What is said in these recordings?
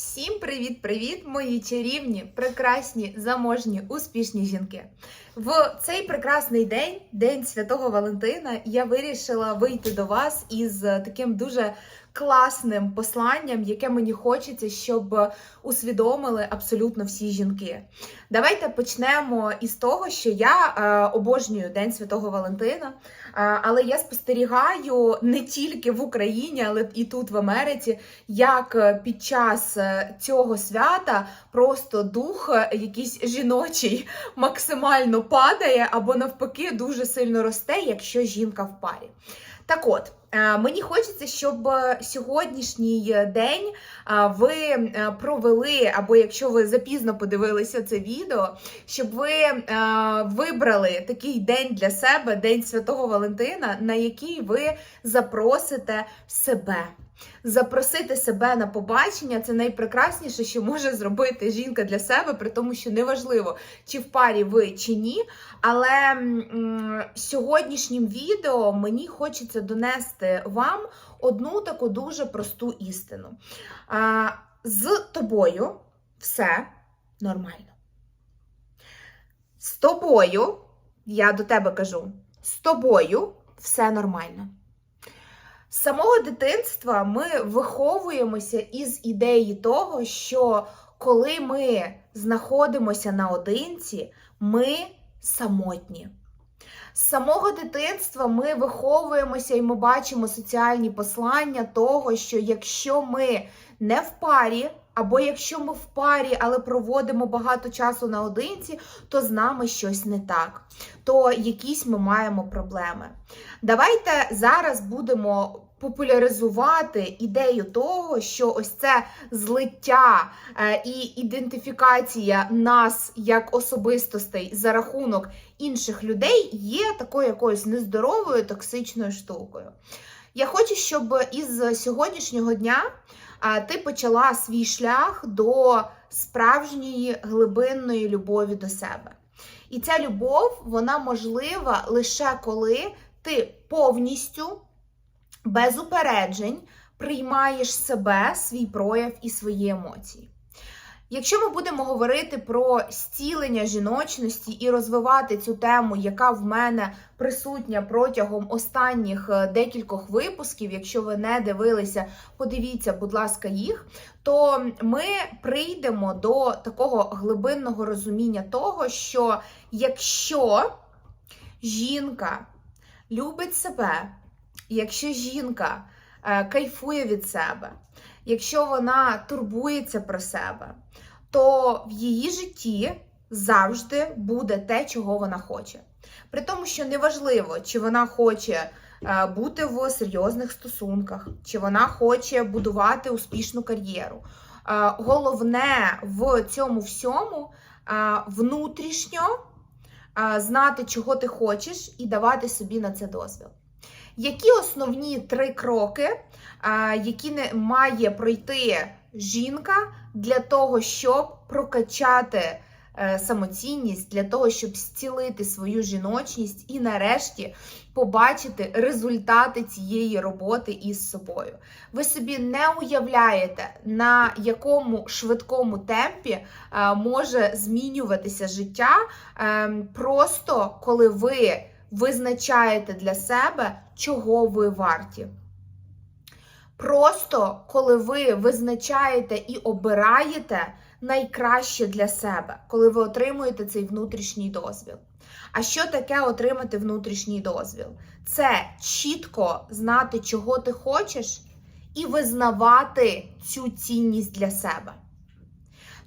Всім привіт-привіт, мої чарівні, прекрасні, заможні, успішні жінки. В цей прекрасний день, День Святого Валентина, я вирішила вийти до вас із таким дуже класним посланням, яке мені хочеться, щоб усвідомили абсолютно всі жінки. Давайте почнемо із того, що я е, обожнюю День Святого Валентина. Е, Але я спостерігаю не тільки в Україні, але і тут в Америці, як е, під час цього свята просто дух якийсь жіночий максимально падає, або навпаки дуже сильно росте, якщо жінка в парі. Так от, мені хочеться, щоб е, сьогоднішній е, день е, ви е, провели, або якщо ви запізно подивилися це відео, щоб ви е, вибрали такий день для себе, День Святого Валентина, на який ви запросите себе. Запросити себе на побачення це найпрекрасніше, що може зробити жінка для себе, при тому, що неважливо, чи в парі ви чи ні. Але сьогоднішнім відео мені хочеться донести вам одну таку дуже просту істину. А, з тобою все нормально. З тобою, я до тебе кажу, з тобою все нормально. З самого дитинства ми виховуємося із ідеї того, що коли ми знаходимося наодинці, ми самотні. З самого дитинства ми виховуємося і ми бачимо соціальні послання того, що якщо ми не в парі, або якщо ми в парі, але проводимо багато часу наодинці, то з нами щось не так, то якісь ми маємо проблеми. Давайте зараз будемо популяризувати ідею того, що ось це злиття е, і ідентифікація нас як особистостей за рахунок інших людей є такою якоюсь нездоровою токсичною штукою. Я хочу, щоб із сьогоднішнього дня ти почала свій шлях до справжньої глибинної любові до себе. І ця любов, вона можлива лише коли ти повністю, без упереджень, приймаєш себе, свій прояв і свої емоції. Якщо ми будемо говорити про зцілення жіночності і розвивати цю тему, яка в мене присутня протягом останніх е, декількох випусків, якщо ви не дивилися, подивіться, будь ласка, їх, то ми прийдемо до такого глибинного розуміння того, що якщо жінка любить себе, якщо жінка кайфує від себе, якщо вона турбується про себе, то в її житті завжди буде те, чого вона хоче. При тому, що неважливо, чи вона хоче е, бути в серйозних стосунках, чи вона хоче будувати успішну кар'єру. Е, Головне в цьому всьому е, внутрішньо е, знати, чого ти хочеш, і давати собі на це дозвіл. Які основні три кроки, які не має пройти жінка для того, щоб прокачати е, самоцінність, для того, щоб зцілити свою жіночність і нарешті побачити результати цієї роботи із собою? Ви собі не уявляєте, на якому швидкому темпі е, може змінюватися життя, е, просто коли ви визначаєте для себе, чого ви варті. Просто коли ви визначаєте і обираєте найкраще для себе, коли ви отримуєте цей внутрішній дозвіл. А що таке отримати внутрішній дозвіл? Це чітко знати, чого ти хочеш, і визнавати цю цінність для себе.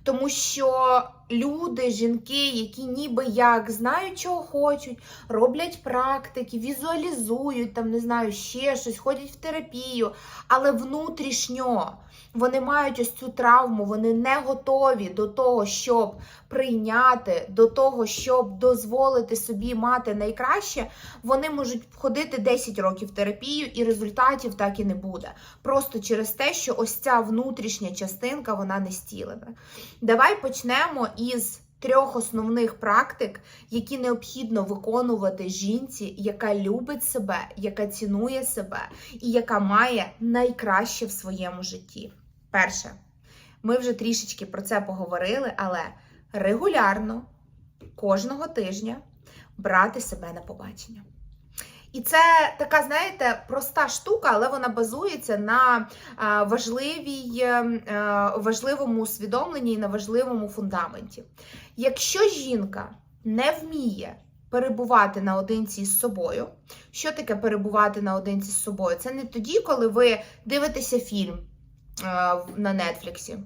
Тому що люди, жінки, які ніби як знають, чого хочуть, роблять практики, візуалізують, там не знаю, ще щось, ходять в терапію, але внутрішньо вони мають ось цю травму, вони не готові до того, щоб прийняти, до того, щоб дозволити собі мати найкраще, вони можуть ходити 10 років в терапію, і результатів так і не буде. Просто через те, що ось ця внутрішня частинка вона не стілена. Давай почнемо із трьох основних практик, які необхідно виконувати жінці, яка любить себе, яка цінує себе і яка має найкраще в своєму житті. Перше, Ми вже трішечки про це поговорили, але регулярно кожного тижня брати себе на побачення. І це така, знаєте, проста штука, але вона базується на важливій, важливому усвідомленні і на важливому фундаменті. Якщо жінка не вміє перебувати наодинці з собою, що таке перебувати наодинці з собою? Це не тоді, коли ви дивитеся фільм на Нетфліксі.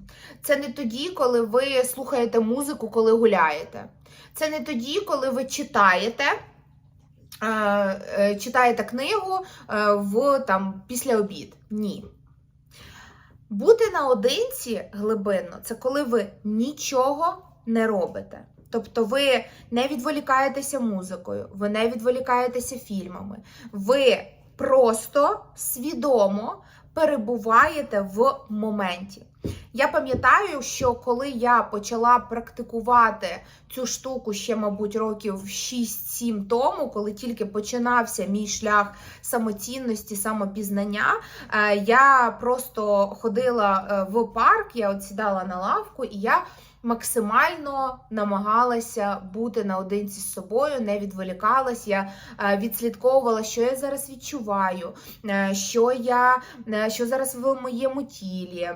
Це не тоді, коли ви слухаєте музику, коли гуляєте. Це не тоді, коли ви читаєте. Е, Читаєте книгу е, в там після обід. Ні. Бути наодинці глибинно це коли ви нічого не робите. Тобто ви не відволікаєтеся музикою, ви не відволікаєтеся фільмами, ви просто свідомо перебуваєте в моменті. Я пам'ятаю, що коли я почала практикувати цю штуку ще, мабуть, років 6-7 тому, коли тільки починався мій шлях самоцінності, самопізнання, е, я просто ходила е, в парк, я от сідала на лавку, і я максимально намагалася бути наодинці з собою, не відволікалась. Я е, відслідковувала, що я зараз відчуваю, що я що зараз в моєму тілі,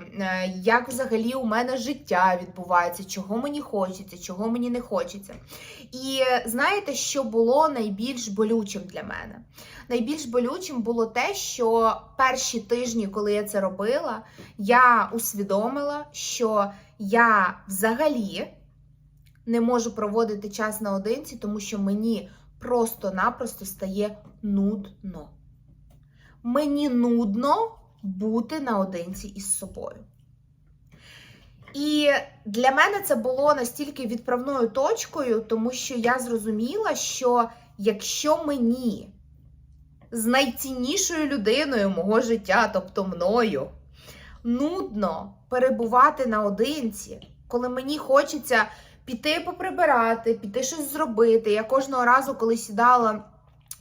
як взагалі у мене життя відбувається, чого мені хочеться, чого мені не хочеться. І знаєте, що було найбільш болючим для мене? Найбільш болючим було те, що перші тижні, коли я це робила, я усвідомила, що я взагалі не можу проводити час наодинці, тому що мені просто-напросто стає нудно. Мені нудно бути наодинці із собою. І для мене це було настільки відправною точкою, тому що я зрозуміла, що якщо мені з найціннішою людиною мого життя, тобто мною, нудно перебувати наодинці, коли мені хочеться піти поприбирати, піти щось зробити. Я кожного разу, коли сідала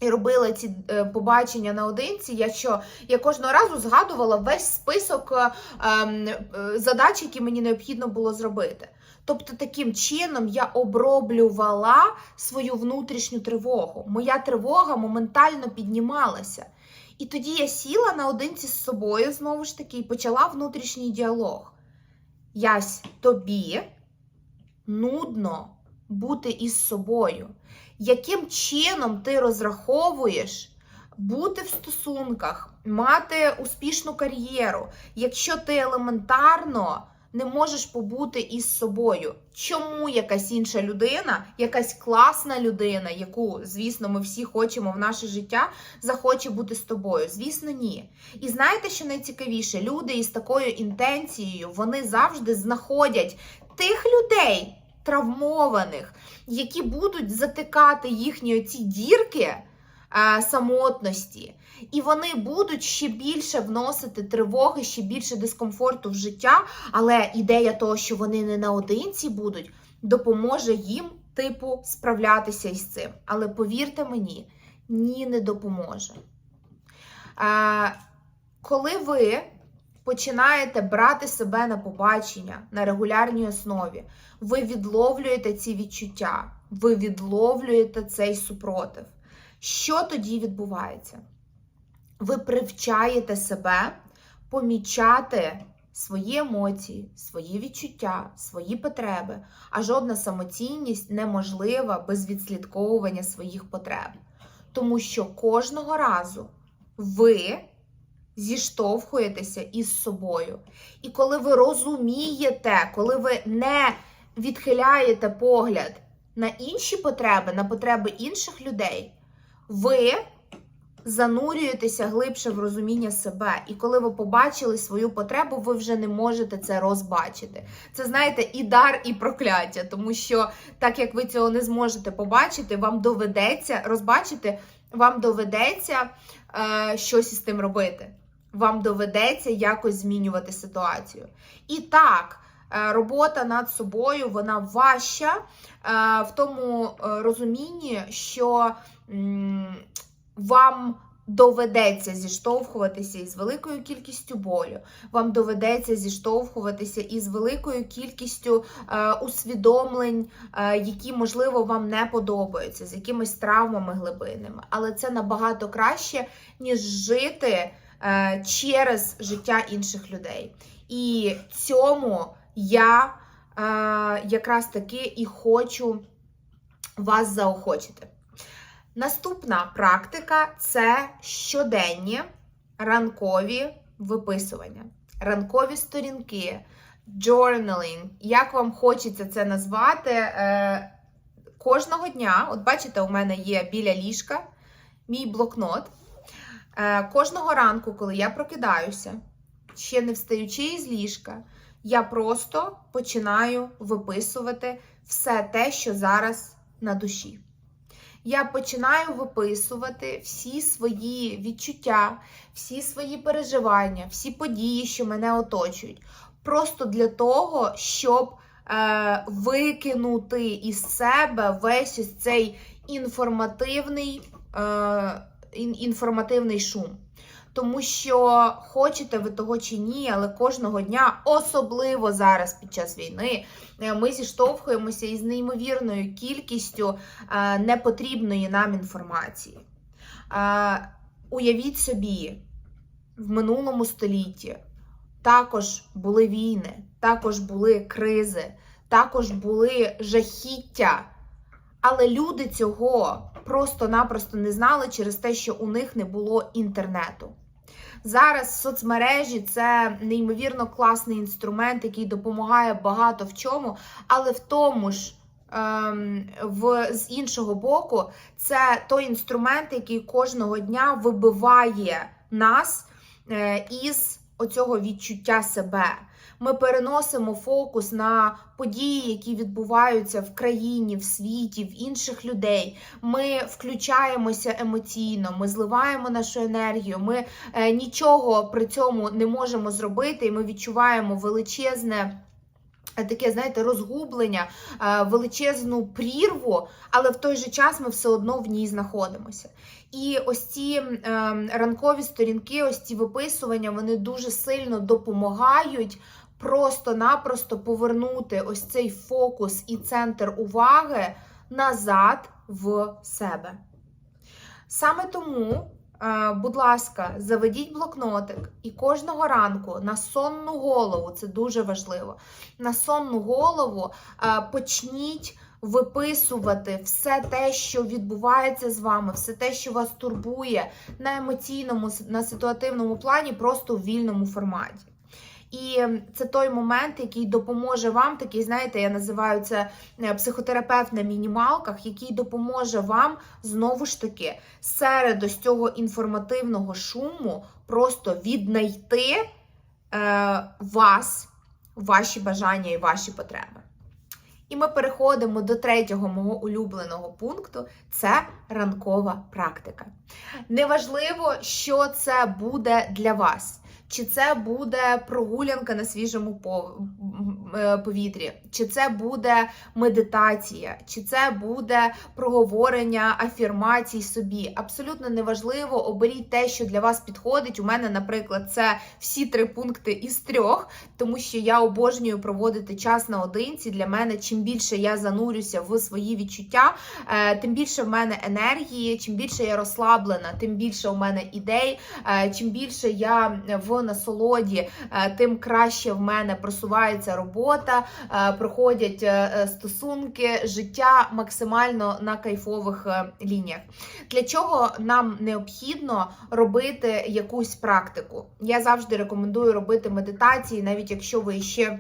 і робила ці е, побачення наодинці, я що я кожного разу згадувала весь список е, ем, е, задач, які мені необхідно було зробити. Тобто, таким чином я оброблювала свою внутрішню тривогу. Моя тривога моментально піднімалася. І тоді я сіла наодинці з собою, знову ж таки, і почала внутрішній діалог. Ясь, тобі нудно бути із собою. Яким чином ти розраховуєш бути в стосунках, мати успішну кар'єру, якщо ти елементарно не можеш побути із собою? Чому якась інша людина, якась класна людина, яку, звісно, ми всі хочемо в наше життя, захоче бути з тобою? Звісно, ні. І знаєте, що найцікавіше? Люди із такою інтенцією вони завжди знаходять тих людей травмованих, які будуть затикати їхні оці дірки е, самотності, і вони будуть ще більше вносити тривоги, ще більше дискомфорту в життя. Але ідея того, що вони не наодинці будуть, допоможе їм, типу, справлятися із цим. Але повірте мені, ні, не допоможе. Е, коли ви починаєте брати себе на побачення на регулярній основі, ви відловлюєте ці відчуття, ви відловлюєте цей супротив. Що тоді відбувається? Ви привчаєте себе помічати свої емоції, свої відчуття, свої потреби, а жодна самоцінність неможлива без відслідковування своїх потреб. Тому що кожного разу ви зіштовхуєтеся із собою. І коли ви розумієте, коли ви не відхиляєте погляд на інші потреби, на потреби інших людей, ви занурюєтеся глибше в розуміння себе. І коли ви побачили свою потребу, ви вже не можете це розбачити. Це, знаєте, і дар, і прокляття, тому що так як ви цього не зможете побачити, вам доведеться розбачити, вам доведеться е, щось із тим робити. Вам доведеться якось змінювати ситуацію. І так, е, робота над собою вона важча е, в тому е, розумінні, що вам доведеться зіштовхуватися із великою кількістю болю, вам доведеться зіштовхуватися із великою кількістю усвідомлень, які, можливо, вам не подобаються, з якимись травмами глибинними. Але це набагато краще, ніж жити через життя інших людей. І цьому я е, якраз таки і хочу вас заохочити. Наступна практика це щоденні ранкові виписування, ранкові сторінки, journaling, як вам хочеться це назвати. Е, кожного дня, от бачите, у мене є біля ліжка мій блокнот. Е, кожного ранку, коли я прокидаюся, ще не встаючи із ліжка, я просто починаю виписувати все те, що зараз на душі. Я починаю виписувати всі свої відчуття, всі свої переживання, всі події, що мене оточують. Просто для того, щоб е, викинути із себе весь ось цей інформативний, е, інформативний шум. Тому що хочете ви того чи ні, але кожного дня, особливо зараз під час війни, е, ми зіштовхуємося із неймовірною кількістю е, непотрібної нам інформації. Е, Уявіть собі, в минулому столітті також були війни, також були кризи, також були жахіття. Але люди цього просто-напросто не знали через те, що у них не було інтернету. Зараз соцмережі це неймовірно класний інструмент, який допомагає багато в чому, але в тому ж. ем, В, з іншого боку, це той інструмент, який кожного дня вибиває нас е, із оцього відчуття себе. Ми переносимо фокус на події, які відбуваються в країні, в світі, в інших людей. Ми включаємося емоційно, ми зливаємо нашу енергію. Ми е, нічого при цьому не можемо зробити, і ми відчуваємо величезне. Таке, знаєте, розгублення, е, величезну прірву, але в той же час ми все одно в ній знаходимося. І ось ці е, ранкові сторінки, ось ці виписування, вони дуже сильно допомагають просто-напросто повернути ось цей фокус і центр уваги назад в себе. Саме тому, будь ласка, заведіть блокнотик і кожного ранку на сонну голову, це дуже важливо, на сонну голову почніть виписувати все те, що відбувається з вами, все те, що вас турбує на емоційному, на ситуативному плані, просто в вільному форматі. І це той момент, який допоможе вам, такий, знаєте, я називаю це е, психотерапевт на мінімалках, який допоможе вам знову ж таки серед ось цього інформативного шуму просто віднайти е, вас, ваші бажання і ваші потреби. І ми переходимо до третього мого улюбленого пункту це ранкова практика. Неважливо, що це буде для вас. Чи це буде прогулянка на свіжому е, повітрі, чи це буде медитація, чи це буде проговорення афірмацій собі. Абсолютно неважливо, оберіть те, що для вас підходить. У мене, наприклад, це всі три пункти із трьох, тому що я обожнюю проводити час наодинці. Для мене чим більше я занурюся в свої відчуття, е, тим більше в мене енергії, чим більше я розслаблена, тим більше у мене ідей, е, чим більше я в насолоді, е, тим краще в мене просувається робота, е, проходять е, стосунки, життя максимально на кайфових лініях. Для чого нам необхідно робити якусь практику? Я завжди рекомендую робити медитації, навіть якщо ви ще.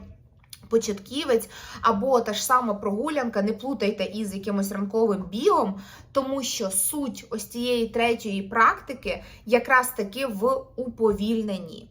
Початківець або та ж сама прогулянка, не плутайте із якимось ранковим бігом, тому що суть ось цієї третьої практики якраз таки в уповільненні.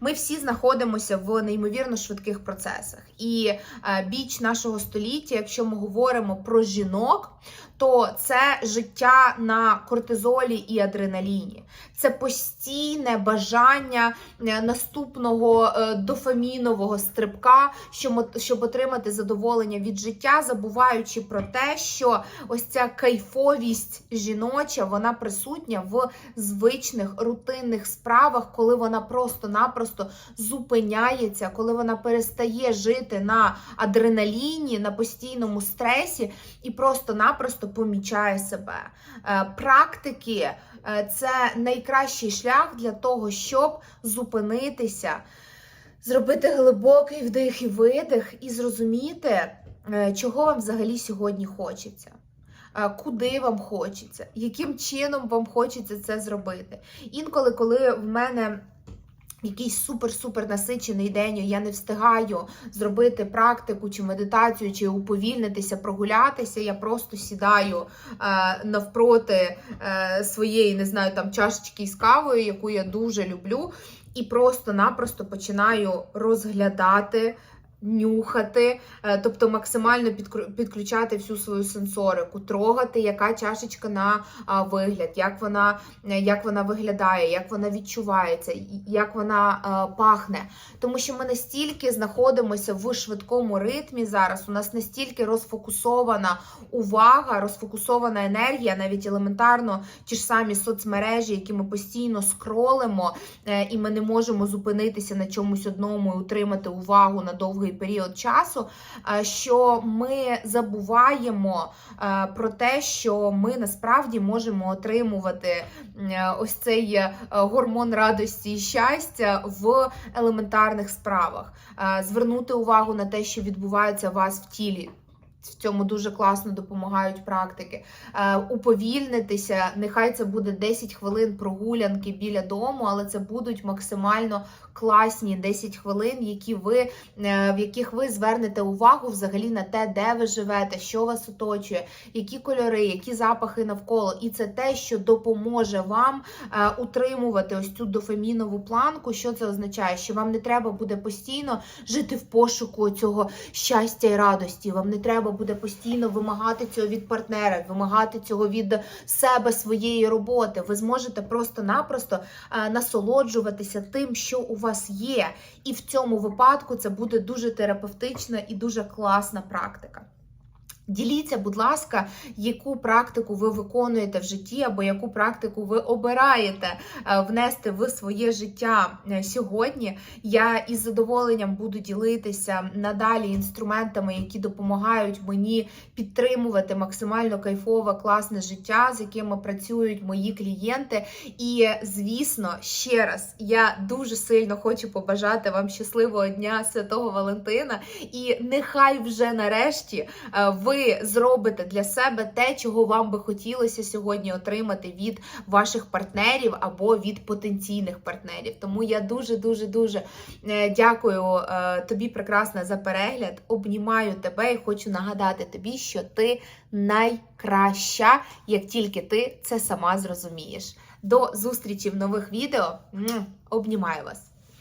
Ми всі знаходимося в неймовірно швидких процесах. І е, біч нашого століття, якщо ми говоримо про жінок, то це життя на кортизолі і адреналіні. Це постійне бажання е, наступного е, дофамінового стрибка, щоб, щоб отримати задоволення від життя, забуваючи про те, що ось ця кайфовість жіноча вона присутня в звичних рутинних справах, коли вона просто-напросто зупиняється, коли вона перестає жити на адреналіні, на постійному стресі і просто-напросто помічає себе. Е, Практики е, це найкращий шлях для того, щоб зупинитися, зробити глибокий вдих і видих, і зрозуміти, е, чого вам взагалі сьогодні хочеться. Куди вам хочеться, яким чином вам хочеться це зробити. Інколи, коли в мене якийсь супер-супер насичений день, я не встигаю зробити практику чи медитацію, чи уповільнитися, прогулятися. Я просто сідаю е, навпроти е, своєї, не знаю, там чашечки з кавою, яку я дуже люблю, і просто-напросто починаю розглядати. Нюхати, е, тобто максимально підключати всю свою сенсорику, трогати, яка чашечка на вигляд, як вона, е, як вона виглядає, як вона відчувається, як вона е, пахне. Тому що ми настільки знаходимося в швидкому ритмі зараз. У нас настільки розфокусована увага, розфокусована енергія, навіть елементарно ті ж самі соцмережі, які ми постійно скролимо, і ми не можемо зупинитися на чомусь одному і утримати увагу на довгий період часу. е, Що ми забуваємо е, про те, що ми насправді можемо отримувати е, ось цей гормон радості і щастя в елементарних справах, звернути увагу на те, що відбувається у вас в тілі. В цьому дуже класно допомагають практики. Е, уповільнитися, нехай це буде 10 хвилин прогулянки біля дому, але це будуть максимально класні 10 хвилин, які ви, е, в яких ви звернете увагу взагалі на те, де ви живете, що вас оточує, які кольори, які запахи навколо. І це те, що допоможе вам е, утримувати ось цю дофамінову планку. Що це означає? Що вам не треба буде постійно жити в пошуку цього щастя і радості. Вам не треба буде постійно вимагати цього від партнера, вимагати цього від себе, своєї роботи. Ви зможете просто-напросто е, насолоджуватися тим, що у вас є. І в цьому випадку це буде дуже терапевтична і дуже класна практика. Діліться, будь ласка, яку практику ви виконуєте в житті, або яку практику ви обираєте е, внести в своє життя е, сьогодні. Я із задоволенням буду ділитися надалі інструментами, які допомагають мені підтримувати максимально кайфове, класне життя, з якими працюють мої клієнти. І, звісно, ще раз я дуже сильно хочу побажати вам щасливого дня Святого Валентина. І нехай вже нарешті е, ви зробите для себе те, чого вам би хотілося сьогодні отримати від ваших партнерів або від потенційних партнерів. Тому я дуже дуже дякую е, тобі, прекрасна, за перегляд. Обнімаю тебе і хочу нагадати тобі, що ти найкраща, як тільки ти це сама зрозумієш. До зустрічі в нових відео. Обнімаю вас!